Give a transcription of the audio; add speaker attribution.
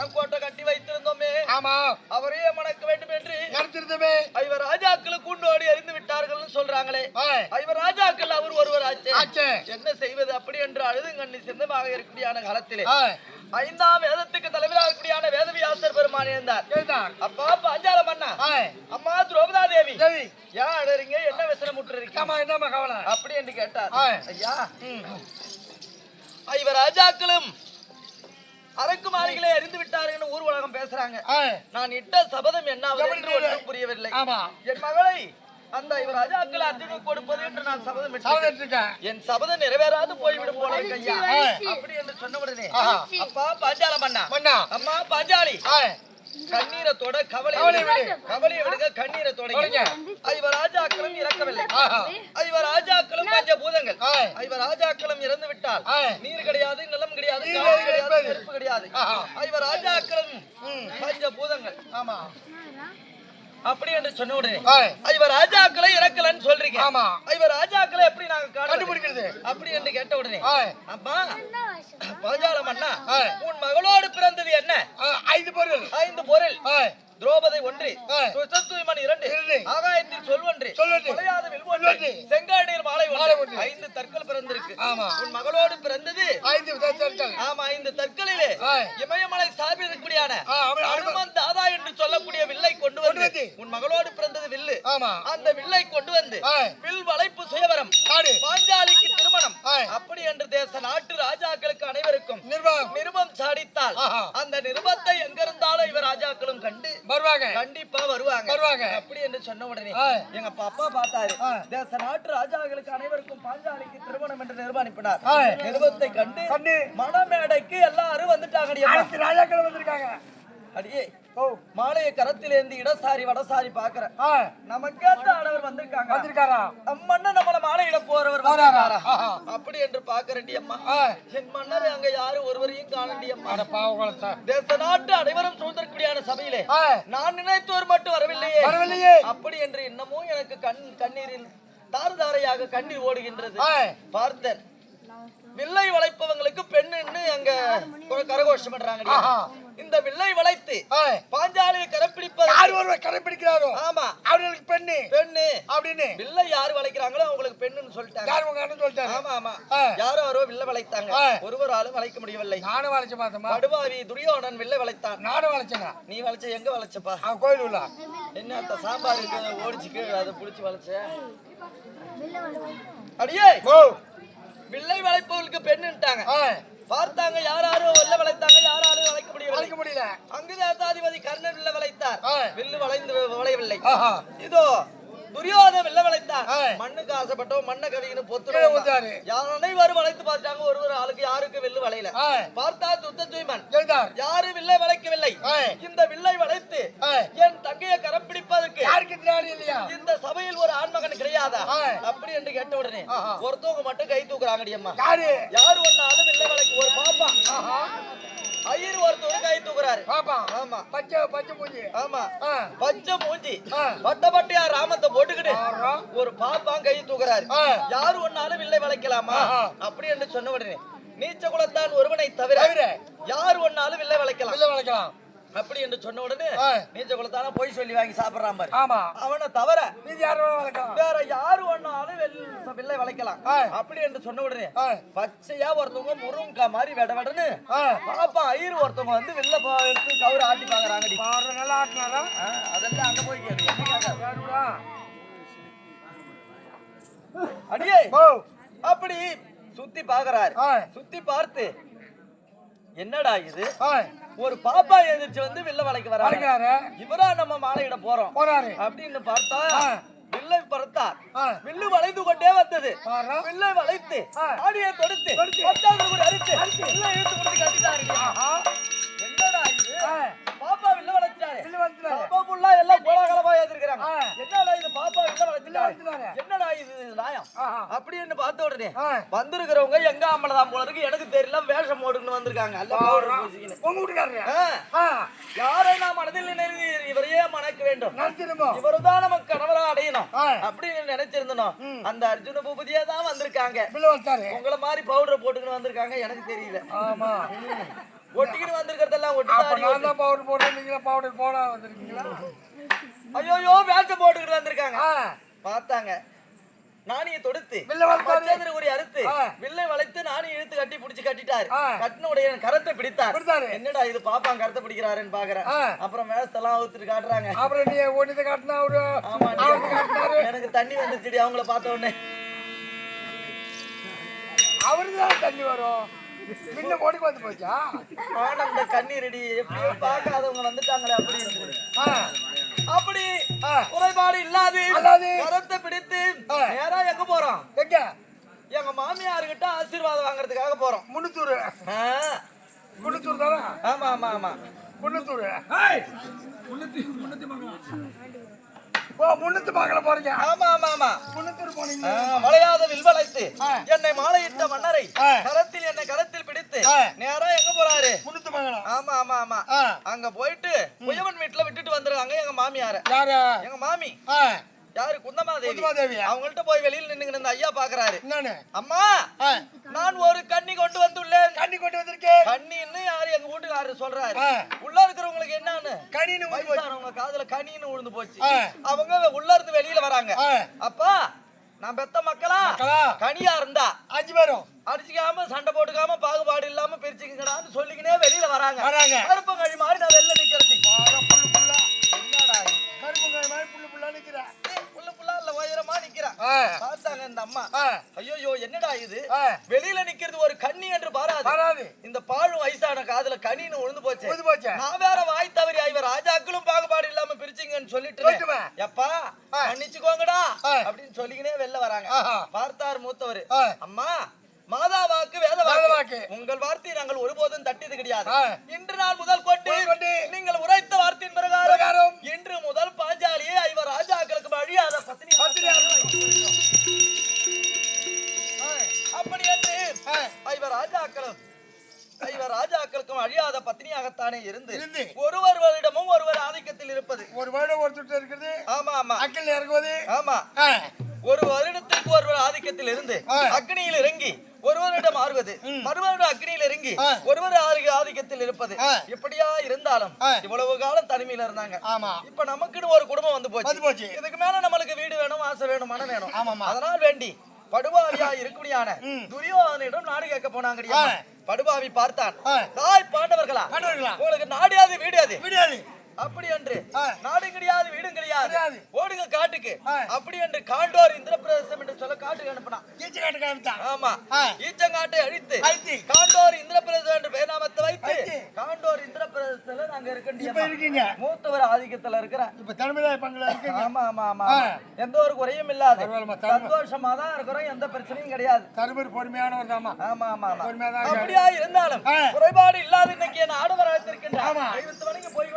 Speaker 1: நம்ம மனக்கோட்டை கட்டி வைத்திருந்தோமே.
Speaker 2: ஆமா.
Speaker 1: அவரையே மணக்க வேண்டும் என்று
Speaker 2: நடத்திருந்தோமே
Speaker 1: ஐவர் ராஜாக்கள் கூண்டோடி அறிந்து விட்டார்கள்னு சொல்றாங்களே. ஐவர் ராஜாக்கள் அவர் ஒருவர் ஆச்சே. என்ன செய்வது அப்படி என்று அழுதுங்கண்ணி சிந்தமாக இருக்கக்கூடியான காலத்திலே. ஐந்தாம் வேதத்துக்கு தலைவராக இருக்கக்கூடியான வேதவியாசர் பெருமான் இருந்தார். அப்பா பாஞ்சால மன்னா
Speaker 2: ஆ
Speaker 1: அம்மா திரௌபதா தேவி. ஏன் அழறீங்க. என்ன விசனம் முட்டுறீங்க
Speaker 2: ஆமா என்னம்மா கவலை?
Speaker 1: அப்படி என்று கேட்டார். ஐயா. ஐவர் ராஜாக்களும் அரக்கு மாளிகளை அறிந்து விட்டார்கள் ஊர் உலகம் பேசுறாங்க. நான் இட்ட சபதம் என்ன ஒன்றும் புரியவில்லை. என் மகளை அந்த இவர் ராஜாக்கள் அர்ஜுனுக்கு கொடுப்பது என்று நான் சபதம் என் சபதம் நிறைவேறாது போய்விடும் போல ஐயா. அப்படி என்று சொன்ன உடனே. அப்பா பாஞ்சால மன்னா
Speaker 2: மன்னா
Speaker 1: அம்மா பாஞ்சாலி.
Speaker 2: ஆ.
Speaker 1: கண்ணீரை தொட கவலை. கவலையை விடுங்க கண்ணீரை தொடங்க.
Speaker 2: தொடங்க.
Speaker 1: ஐவர் ராஜாக்களும் இறக்கவில்லை. ஐவர் ராஜாக்களும் பஞ்ச பூதங்கள்
Speaker 2: ஆ
Speaker 1: ஐவர் ராஜாக்களும் இறந்து விட்டால். நீர் கிடையாது நிலம் கிடையாது கிடையாது. நெருப்பு. ஐவர் ராஜாக்களும் பஞ்ச பூதங்கள்
Speaker 2: ஆமா.
Speaker 1: அப்படி என்று சொன்ன உடனே ஐவர் ராஜாக்களை இறக்கலன்னு சொல்றீங்க.
Speaker 2: ஆமா.
Speaker 1: ஐவர் ராஜாக்களை எப்படி நாங்க?
Speaker 2: கண்டுபிடிக்கிறது.
Speaker 1: அப்படி என்று கேட்ட உடனே அம்மா பாஞ்சாலம் அண்ணா. உன் மகளோடு பிறந்தது என்ன?
Speaker 2: ஐந்து பொருள்.
Speaker 1: ஐந்து பொருள். திரௌபதி ஒன்று. சுசத்துவமன் இரண்டு. ஆகாயத்தில் சொல்வன்று. கொலையாத வில்வன்று. செங்காடியில் மாலை ஒன்று. ஐந்து தற்கள் பிறந்திருக்கு. உன் மகளோடு பிறந்தது
Speaker 2: ஐந்து
Speaker 1: ஆமா ஐந்து தற்களிலே. இமயமலை சார்பில் அனுமன் தாதா என்று சொல்லக்கூடிய வில்லை கொண்டு வந்து. உன் மகளோடு பிறந்தது வில்லு
Speaker 2: ஆமா
Speaker 1: அந்த வில்லை கொண்டு வந்து. வில் வளைப்பு சுயவரம் பாஞ்சாலிக்கு திருமணம். அப்படி என்று தேச நாட்டு ராஜாக்களுக்கு அனைவருக்கும்
Speaker 2: நிர்வாகம்
Speaker 1: நிருபம் சாடித்தால். அந்த நிருபத்தை இவர் ராஜாக்களும் கண்டு
Speaker 2: வருவாங்க
Speaker 1: கண்டிப்பா வருவாங்க
Speaker 2: வருவாங்க.
Speaker 1: அப்படி என்று சொன்ன உடனே. எங்க பாப்பா பார்த்தாரு. தேச நாட்டு ராஜாக்களுக்கு அனைவருக்கும் பாஞ்சாலிக்கு திருமணம் என்று நிர்மாணிப்பினார்
Speaker 2: ஆ.
Speaker 1: நிருபத்தை கண்டு. மணமேடைக்கு எல்லாரும் வந்துட்டாங்க
Speaker 2: ராஜாக்கள் வந்திருக்காங்க
Speaker 1: அடியே
Speaker 2: ஓ
Speaker 1: மாலையை கரத்திலேந்து இடசாரி வடசாரி பாக்குறேன் நமக்கேத்த ஆடவர் வந்திருக்காங்க.
Speaker 2: வந்திருக்காரா?
Speaker 1: நம் மன்னன் நம்மள மாலையிட போறவர்?
Speaker 2: ஆஹா.
Speaker 1: அப்படி என்று பாக்குறேன்டி அம்மா. என் மன்னர் அங்க யாரும் ஒருவரையும் காணண்டி அம்மா.
Speaker 2: அட பாவ குலத்தா
Speaker 1: தேச நாட்டு அனைவரும் சூழ்ந்திருக்கூடியான சபையிலே நான் நினைத்தோர் மட்டும் வரவில்லையே.
Speaker 2: வரவில்லையே.
Speaker 1: அப்படி என்று இன்னமும் எனக்கு கண் கண்ணீரில் தாறு தாரையாக கண்ணீர் ஓடுகின்றது. பார்த்தேன். வில்லை வளைப்பவங்களுக்கு பெண்ணுன்னு அங்க ஒரு கரகோஷம் பண்றாங்க. இந்த வில்லை வளைத்து பாஞ்சாலியை கரப்பிடிப்பது
Speaker 2: யார் ஒருவர் கடைபிடிக்கிறாரோ
Speaker 1: ஆமா.
Speaker 2: அவர்களுக்கு பெண்ணு.
Speaker 1: பெண்ணு.
Speaker 2: அப்படின்னு.
Speaker 1: வில்லை யார் வளைக்கிறாங்களோ அவங்களுக்கு பெண்ணுன்னு சொல்லிட்டாங்க.
Speaker 2: யார் உங்க அண்ணன் சொல்லிட்டாரு
Speaker 1: ஆமா ஆமா. யாரோ யாரோ வில்ல வளைத்தாங்க. ஒருவராலும் வளைக்க முடியவில்லை.
Speaker 2: நானும் வளைச்ச மாத்தமா
Speaker 1: படுவாவி துரியோதனன் வில்லை வளைத்தான்.
Speaker 2: நானும் வளைச்சேங்க
Speaker 1: நீ வளைச்ச எங்க வளைச்சப்பா?
Speaker 2: அவன் கோயில் உள்ள
Speaker 1: என்ன அந்த சாம்பார் இருக்கு, ஓடிச்சு கீழே அதை புடிச்சு வளைச்ச? அடியே!
Speaker 2: ஓ.
Speaker 1: வில்லை வளைப்பவர்களுக்கு பெண்ணுட்டாங்க பார்த்தாங்க யாராரும் வில்ல வளைத்தாங்க யாராலும் வளைக்க முடியவில்லை
Speaker 2: வளைக்க முடியல
Speaker 1: அங்கு தேசாதிபதி கர்ணன் வில்ல வளைத்தார். வில்லு வளைந்து வளையவில்லை. இதோ துரியோதன வில்ல வளைத்தார். மண்ணுக்கு ஆசைப்பட்டவன் மண்ணை
Speaker 2: கீழே
Speaker 1: பொத்து
Speaker 2: ஊத்தாரு.
Speaker 1: யார் அனைவரும் வளைத்து பார்த்தாங்க. ஒரு ஒரு ஆளுக்கு யாருக்கு வில்லு வளையல? பார்த்தா துத்த தூய்மன் யாரும் வில்லை வளைக்கவில்லை? இந்த வில்லை வளைத்து என் தங்கையை கரப்பிடிப்பதற்கு
Speaker 2: யாருக்கு இல்லையா?
Speaker 1: இந்த சபையில் ஒரு ஆண்மகன் கிடையாதா. அப்படி என்று கேட்ட உடனே. ஒருத்தவங்க மட்டும் கை தூக்குறாங்கடி அம்மா.
Speaker 2: யாரு?
Speaker 1: யாரு ஒன்னாலும் வில்லை வளைக்க ஒரு பாப்பா. ஐயர் ஒருத்தவர் கை தூக்குறாரு
Speaker 2: பாப்பா
Speaker 1: ஆமா
Speaker 2: பச்சை பச்சை மூஞ்சி
Speaker 1: ஆமா பச்சை மூஞ்சி. பட்ட பட்டையா ராமத்தை போட்டுக்கிட்டு. ஒரு பாப்பா கை தூக்குறாரு. யாரு ஒன்னாலும் வில்லை வளைக்கலாமா. அப்படி என்று சொன்ன உடனே நீச்ச குலத்தான் ஒருவனை தவிர. யார் ஒன்னாலும் வில்லை வளைக்கலாம்
Speaker 2: வெளில வளைக்கலாம்
Speaker 1: அப்படி என்று சொன்ன உடனே. நீச்ச குலத்தான போய் சொல்லி வாங்கி சாப்பிடுறான் பாரு.
Speaker 2: ஆமா.
Speaker 1: அவனை தவிர
Speaker 2: மீதி யாரும் வளைக்கலாம்
Speaker 1: வேற யாரு ஒன்னாலும் வில்லை வளைக்கலாம். அப்படி என்று சொன்ன உடனே பச்சையா ஒருத்தவங்க முருங்கா மாதிரி வெட வெடன்னு பாப்பா ஐயர் ஒருத்தவங்க வந்து வில்ல பா- எடுத்து கவுரு ஆட்டி பாக்குறாங்கடி
Speaker 2: பாரு நல்லா ஆட்டினாரா?
Speaker 1: அதெல்லாம் அங்க போய் அடியே அப்படி சுத்தி பாக்குறாரு சுத்தி பார்த்து என்னடா இது? ஒரு பாப்பா எதிர்த்து வந்து வில்ல வராங்க.
Speaker 2: வளைக்கிறாரு
Speaker 1: இவரா நம்ம மாலையிட போறோம்.
Speaker 2: போறாரு.
Speaker 1: அப்படின்னு பார்த்தா. வில்லை பறத்தார். வில்லு வளைந்து கொண்டே வந்தது. வில்லை வளைத்து. ஆடியை தொடுத்து. பத்தாவது கூட அடித்து வில்லை இழுத்து கொடுத்து கட்டிட்டாருங்க
Speaker 2: ஆஹா
Speaker 1: என்னடா இது? பாப்பா வில்ல
Speaker 2: வந்துறாரு
Speaker 1: பாப்பா புள்ளா எல்லாம் கோலாகலமா ஏத்திருக்காங்க
Speaker 2: ஆ.
Speaker 1: என்னடா இது பாப்பா வில்ல
Speaker 2: வெளில
Speaker 1: வளைச்சிட்டாரு
Speaker 2: வந்துறாரு
Speaker 1: என்னடா இது நாயா அடையணும்
Speaker 2: ஆஹா.
Speaker 1: அப்படின்னு பார்த்த உடனே. வந்திருக்கிறவங்க எங்க அம்மளதான் போல இருக்கு? எனக்கு தெரியல வேஷம் போட்டுன்னு வந்திருக்காங்க. அல்ல.
Speaker 2: உங்க
Speaker 1: யாரை நாம் மனதில் நினைவு இவரையே மணக்க வேண்டும்? இவருதான் நமக்கு கணவரா அடையணும். அப்படின்னு நினைச்சிருந்தோம் அந்த அர்ஜுன பூபதியே தான் வந்திருக்காங்க. உங்கள மாதிரி பவுடர் போட்டுக்கின்னு வந்திருக்காங்க. எனக்கு தெரியல.
Speaker 2: ஆமா.
Speaker 1: ஒட்டிக்கிட்டு வந்திருக்கிறதெல்லாம் ஒட்டி
Speaker 2: நான் தான் பவுடர் போடுறேன். நீங்களா பவுடர் போட வந்திருக்கீங்களா?
Speaker 1: ஐயோ வேஷம் போட்டுக்கிட்டு வந்திருக்காங்க. பார்த்தாங்க. நாணிய தொடுத்து.
Speaker 2: வில்ல வளர்த்தாரு.
Speaker 1: மச்சேந்திர ஒரு அறுத்து. வில்லை வளைத்து நாணி இழுத்து கட்டி பிடிச்சு கட்டிட்டாரு.
Speaker 2: ஆ.
Speaker 1: கட்டின உடைய கரத்தை பிடித்தார். என்னடா இது பாப்பான் கரத்தை பிடிக்கிறாருன்னு பாக்குறேன். அப்புறம் வேஸ்தெல்லாம் அவுத்துட்டு காட்டுறாங்க.
Speaker 2: அப்புறம் நீ ஒன்னிட்டு காட்டினா அவரு
Speaker 1: எனக்கு தண்ணி வந்துச்சுடி அவங்கள பார்த்த உடனே.
Speaker 2: அவருக்கு தான் தண்ணி வரும்? முன்ன ஓடி வந்து போச்சா?
Speaker 1: ஆனந்த கண்ணீரடி எப்படியோ பார்க்காதவங்க வந்துட்டாங்களே அப்படின்னு. அப்படி
Speaker 2: ஆ.
Speaker 1: குறைபாடு இல்லாது. கரத்தை பிடித்து
Speaker 2: ஆ.
Speaker 1: நேரா எங்க போறோம்
Speaker 2: எங்க
Speaker 1: எங்க மாமியார்கிட்ட ஆசீர்வாதம் வாங்குறதுக்காக போறோம்
Speaker 2: முன்னூத்தூர்
Speaker 1: ஆ.
Speaker 2: முன்னூத்தூர் தானே
Speaker 1: ஆமா ஆமா ஆமா
Speaker 2: முன்னூத்தூர் ஓ முன்னூத்தி பார்க்கல போறீங்க
Speaker 1: ஆமா ஆமா ஆமா
Speaker 2: முன்னூத்தூர் போனீங்க
Speaker 1: வளையாத வில்வளைத்து. என்னை மாலையிட்ட மன்னரை. நேரா எங்க போறாரு?
Speaker 2: முன்னூத்தி பார்க்கலாம்
Speaker 1: ஆமா ஆமா ஆமா. அங்க போயிட்டு புயவன் வீட்டுல விட்டுட்டு வந்துருக்காங்க எங்க மாமியார.
Speaker 2: யாரு?
Speaker 1: எங்க மாமி. யாரு? குந்தமாதேவி.
Speaker 2: குந்தமாதேவியா?
Speaker 1: அவங்கள்ட்ட போய் வெளியில நின்னுங்க இந்த ஐயா பாக்குறாரு. அம்மா நான் ஒரு கண்ணி கொண்டு வந்துள்ளேன்.
Speaker 2: கண்ணி கொண்டு வந்திருக்கேன்
Speaker 1: கண்ணின்னு யாரு எங்க வீட்டுக்காரரு சொல்றாரு. உள்ள இருக்கிறவங்களுக்கு என்னன்னு?
Speaker 2: போச்சு.
Speaker 1: வயசானவங்க காதுல கனின்னு விழுந்து போச்சு. அவங்க உள்ள இருந்து வெளியில வராங்க. அப்பா நான் பெத்த மக்களா? கனியா இருந்தா.
Speaker 2: அஞ்சு பேரும்.
Speaker 1: அடிச்சுக்காம சண்டை போட்டுக்காம பாகுபாடு இல்லாம பிரிச்சுக்கங்கடான்னு சொல்லிக்கினே வெளியில வராங்க.
Speaker 2: வராங்க.
Speaker 1: கருப்பு கழி மாதிரி நான் வெளில நிக்கிறேன் இது?
Speaker 2: கரும்புங்க மாதிரி புல்லு புல்லா நிக்கிறா.
Speaker 1: ஏய், புள்ள புள்ள இல்ல உயரமா நிக்கிறா.
Speaker 2: ஆ.
Speaker 1: பார்த்தாங்க இந்த அம்மா.
Speaker 2: ஆ.
Speaker 1: ஐயோ என்னடா இது? வெளியில நிக்கிறது ஒரு கண்ணி என்று பாராது. இந்த பாழும் வயசான காதுல கனின்னு விழுந்து போச்சு.
Speaker 2: போச்சா?
Speaker 1: நான் வேற வாய் தவறி இவர் ராஜாக்களும் பாகுபாடு இல்லாம பிரிச்சிங்கன்னு சொல்லிட்டு. எப்பா. மன்னிச்சுக்கோங்கடா. அப்படின்னு சொல்லிக்கினே வெளில வராங்க. பார்த்தார் மூத்தவர். அம்மா மாதா வாக்கு வேத வாக்கு. உங்கள் வார்த்தையை நாங்கள் ஒருபோதும் தட்டியது கிடையாது. இன்று நாள் முதல் கொண்டு நீங்கள் உரைத்த வார்த்தையின் பிரகாரம் இன்று முதல் பாஞ்சாலியை ஐவர் ராஜாக்களுக்கு வழியாத பத்தினி அப்படி என்று. ஐவர் ராஜாக்களும் ஐவர் ராஜாக்களுக்கும் அழியாத பத்தினியாகத்தானே இருந்து. ஒருவர்களிடமும் ஒருவர் ஆதிக்கத்தில் இருப்பது.
Speaker 2: ஒரு வருடம் ஒருத்தர் இருக்கிறது.
Speaker 1: ஆமா ஆமா.
Speaker 2: அக்கல் இறங்குவது.
Speaker 1: ஆமா. ஒரு வருடத்திற்கு ஒருவர் ஆதிக்கத்தில் இருந்து. அக்னியில் இறங்கி ஒருவரிடம் ஆறுவது மறுவரிடம் அக்னியில் இறங்கி. ஒருவர் ஆதிக்கத்தில் இருப்பது
Speaker 2: ஆ.
Speaker 1: இப்படியா இருந்தாலும். இவ்வளவு காலம் தனிமையில இருந்தாங்க
Speaker 2: ஆமா
Speaker 1: இப்ப நமக்குன்னு ஒரு குடும்பம் வந்து போச்சு இதுக்கு மேல நம்மளுக்கு வீடு வேணும் ஆசை வேணும் மனம் வேணும். அதனால் வேண்டி படுபாவியா இருக்குடியான
Speaker 2: ம்.
Speaker 1: துரியோதனிடம் நாடு கேட்க போனாங்கடியா
Speaker 2: ஆ.
Speaker 1: படுபாவி பார்த்தான். தாய் பாண்டவர்களா
Speaker 2: பாண்டவர்களா?
Speaker 1: உங்களுக்கு நாடியாது வீடியாது
Speaker 2: விடியாது
Speaker 1: அப்படி என்று
Speaker 2: ஆ.
Speaker 1: நாடும் கிடையாது வீடும் கிடையாது. ஓடுங்க காட்டுக்கு. அப்படி என்று காண்டோர் இந்திரபிரதேசம் என்று சொல்ல காட்டுக்கு அனுப்பினான்
Speaker 2: கீச்சு காட்டு காமித்தான்
Speaker 1: ஆமா. ஈச்சங்காட்டை அழித்து. காண்டோர் இந்திரபிரதேசம் என்று பேர் வைத்து
Speaker 2: வைத்து.
Speaker 1: காண்டோர் இந்திரபிரதேசத்துல நாங்க
Speaker 2: இப்ப
Speaker 1: இருக்கின்ற
Speaker 2: இருக்கீங்க
Speaker 1: மூத்தவர் ஆதிக்கத்துல இருக்கிறேன்
Speaker 2: இப்ப தலைமையில பங்குல இருக்கீங்க
Speaker 1: ஆமா ஆமா ஆமா. எந்த ஒரு குறையும் இல்லாது. சந்தோஷமா தான் இருக்கிறோம் எந்த பிரச்சனையும் கிடையாது
Speaker 2: தருமர் பொறுமையானவர் தாமா
Speaker 1: ஆமா ஆமா ஆமா. அப்படியா இருந்தாலும். குறைபாடு இல்லாத இன்னைக்கு என்ன ஆடவர் அழைத்திருக்கின்ற
Speaker 2: ஆமா.
Speaker 1: தெய்வத்து வணங்கி போய்